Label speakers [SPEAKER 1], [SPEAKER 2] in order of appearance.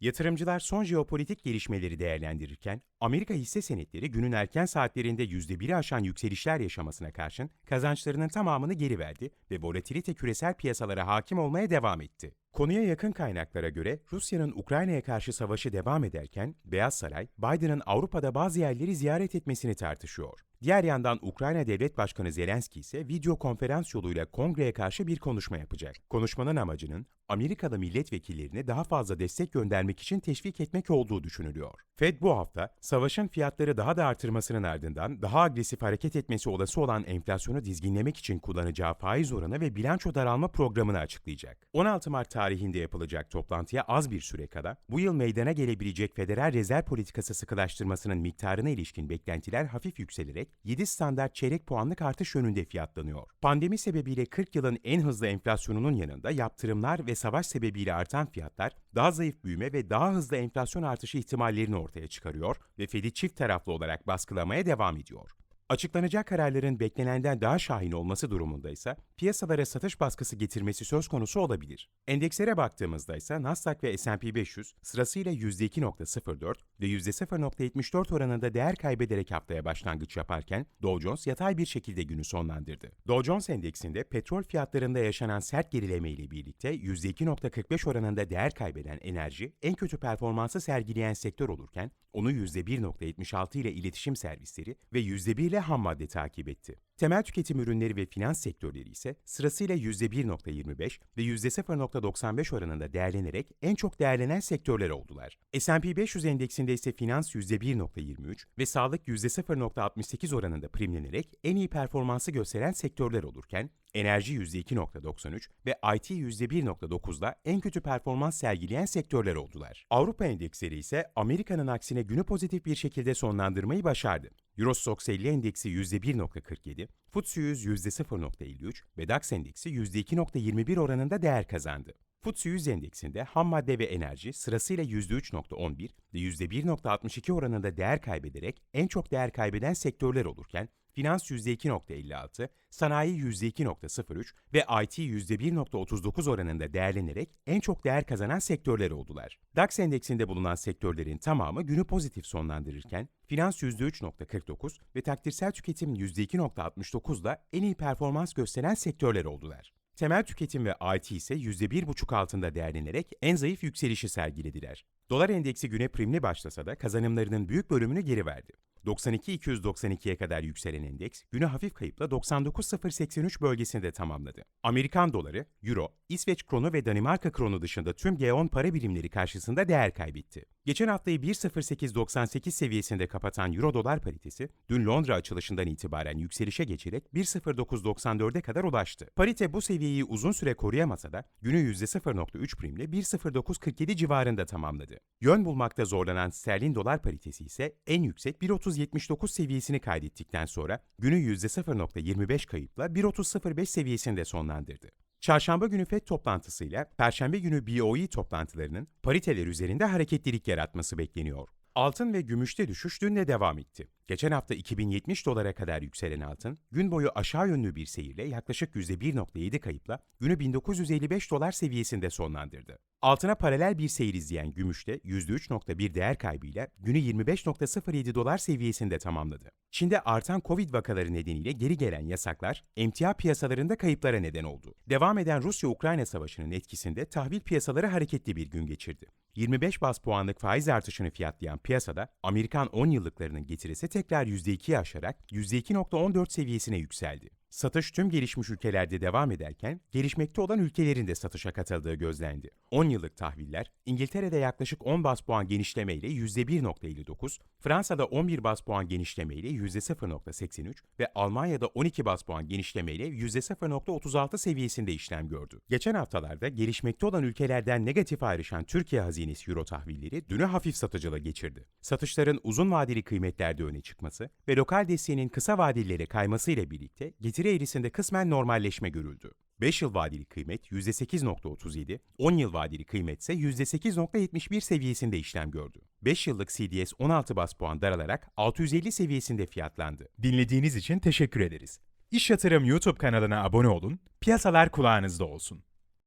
[SPEAKER 1] Yatırımcılar son jeopolitik gelişmeleri değerlendirirken, Amerika hisse senetleri günün erken saatlerinde %1'i aşan yükselişler yaşamasına karşın kazançlarının tamamını geri verdi ve volatilite küresel piyasalara hakim olmaya devam etti. Konuya yakın kaynaklara göre Rusya'nın Ukrayna'ya karşı savaşı devam ederken Beyaz Saray, Biden'ın Avrupa'da bazı yerleri ziyaret etmesini tartışıyor. Diğer yandan Ukrayna Devlet Başkanı Zelenski ise video konferans yoluyla kongreye karşı bir konuşma yapacak. Konuşmanın amacının Amerikalı milletvekillerine daha fazla destek göndermek için teşvik etmek olduğu düşünülüyor. Fed bu hafta savaşın fiyatları daha da artırmasının ardından daha agresif hareket etmesi olası olan enflasyonu dizginlemek için kullanacağı faiz oranı ve bilanço daralma programını açıklayacak. 16 Mart tarihinde yapılacak toplantıya az bir süre kala bu yıl meydana gelebilecek Federal Rezerv politikası sıkılaştırmasının miktarına ilişkin beklentiler hafif yükselerek 7 standart çeyrek puanlık artış yönünde fiyatlanıyor. Pandemi sebebiyle 40 yılın en hızlı enflasyonunun yanında yaptırımlar ve savaş sebebiyle artan fiyatlar daha zayıf büyüme ve daha hızlı enflasyon artışı ihtimallerini ortaya çıkarıyor ve Fed'i çift taraflı olarak baskılamaya devam ediyor. Açıklanacak kararların beklenenden daha şahin olması durumunda ise piyasalara satış baskısı getirmesi söz konusu olabilir. Endekslere baktığımızda ise Nasdaq ve S&P 500 sırasıyla %2.04 ve %0.74 oranında değer kaybederek haftaya başlangıç yaparken Dow Jones yatay bir şekilde günü sonlandırdı. Dow Jones Endeksinde petrol fiyatlarında yaşanan sert gerileme ile birlikte %2.45 oranında değer kaybeden enerji en kötü performansı sergileyen sektör olurken onu %1.76 ile iletişim servisleri ve %1 ile ham madde takip etti. Temel tüketim ürünleri ve finans sektörleri ise sırasıyla %1.25 ve %0.95 oranında değerlenerek en çok değerlenen sektörler oldular. S&P 500 endeksinde ise finans %1.23 ve sağlık %0.68 oranında primlenerek en iyi performansı gösteren sektörler olurken, enerji %2.93 ve IT %1.9'da en kötü performans sergileyen sektörler oldular. Avrupa endeksleri ise Amerika'nın aksine günü pozitif bir şekilde sonlandırmayı başardı. Eurostoxx 50 endeksi %1.47, FTSE 100 %0.53 ve DAX endeksi %2.21 oranında değer kazandı. FTSE 100 endeksinde ham madde ve enerji sırasıyla %3.11 ve %1.62 oranında değer kaybederek en çok değer kaybeden sektörler olurken, finans %2.56, sanayi %2.03 ve IT %1.39 oranında değerlenerek en çok değer kazanan sektörler oldular. DAX endeksinde bulunan sektörlerin tamamı günü pozitif sonlandırırken, finans %3.49 ve takdirsel tüketim %2.69 da en iyi performans gösteren sektörler oldular. Temel tüketim ve IT ise %1,5 altında değerlenerek en zayıf yükselişi sergilediler. Dolar endeksi güne primli başlasa da kazanımlarının büyük bölümünü geri verdi. 92.292'ye kadar yükselen endeks günü hafif kayıpla 99.083 bölgesinde tamamladı. Amerikan doları, euro, İsveç kronu ve Danimarka kronu dışında tüm G10 para birimleri karşısında değer kaybetti. Geçen haftayı 1.0898 seviyesinde kapatan euro dolar paritesi dün Londra açılışından itibaren yükselişe geçerek 1.0994'e kadar ulaştı. Parite bu seviyeyi uzun süre koruyamasa da günü %0.3 primle 1.0947 civarında tamamladı. Yön bulmakta zorlanan sterlin dolar paritesi ise en yüksek 1.3079 seviyesini kaydettikten sonra günü %0.25 kayıpla 1.3005 seviyesinde sonlandırdı. Çarşamba günü FED toplantısıyla Perşembe günü BOE toplantılarının pariteler üzerinde hareketlilik yaratması bekleniyor. Altın ve gümüşte düşüş dün de devam etti. Geçen hafta 2070 dolara kadar yükselen altın, gün boyu aşağı yönlü bir seyirle yaklaşık %1.7 kayıpla günü 1955 dolar seviyesinde sonlandırdı. Altına paralel bir seyir izleyen gümüşte %3.1 değer kaybıyla günü 25.07 dolar seviyesinde tamamladı. Çin'de artan Covid vakaları nedeniyle geri gelen yasaklar emtia piyasalarında kayıplara neden oldu. Devam eden Rusya-Ukrayna savaşının etkisinde tahvil piyasaları hareketli bir gün geçirdi. 25 bas puanlık faiz artışını fiyatlayan piyasada Amerikan 10 yıllıklarının getirisi tekrar %2'yi aşarak %2.14 seviyesine yükseldi. Satış tüm gelişmiş ülkelerde devam ederken gelişmekte olan ülkelerin de satışa katıldığı gözlendi. 10 yıllık tahviller İngiltere'de yaklaşık 10 bas puan genişlemeyle %1.59, Fransa'da 11 bas puan genişlemeyle %0.83 ve Almanya'da 12 bas puan genişlemeyle %0.36 seviyesinde işlem gördü. Geçen haftalarda gelişmekte olan ülkelerden negatif ayrışan Türkiye hazinesi euro tahvilleri dünü hafif satıcıla geçirdi. Satışların uzun vadeli kıymetlerde öne çıkması ve lokal desteğinin kısa vadelilere kayması ile birlikte getiri eğrisinde kısmen normalleşme görüldü. 5 yıl vadeli kıymet %8.37, 10 yıl vadeli kıymet ise %8.71 seviyesinde işlem gördü. 5 yıllık CDS 16 bas puan daralarak 650 seviyesinde fiyatlandı. Dinlediğiniz için teşekkür ederiz. İş Yatırım YouTube kanalına abone olun, piyasalar kulağınızda olsun.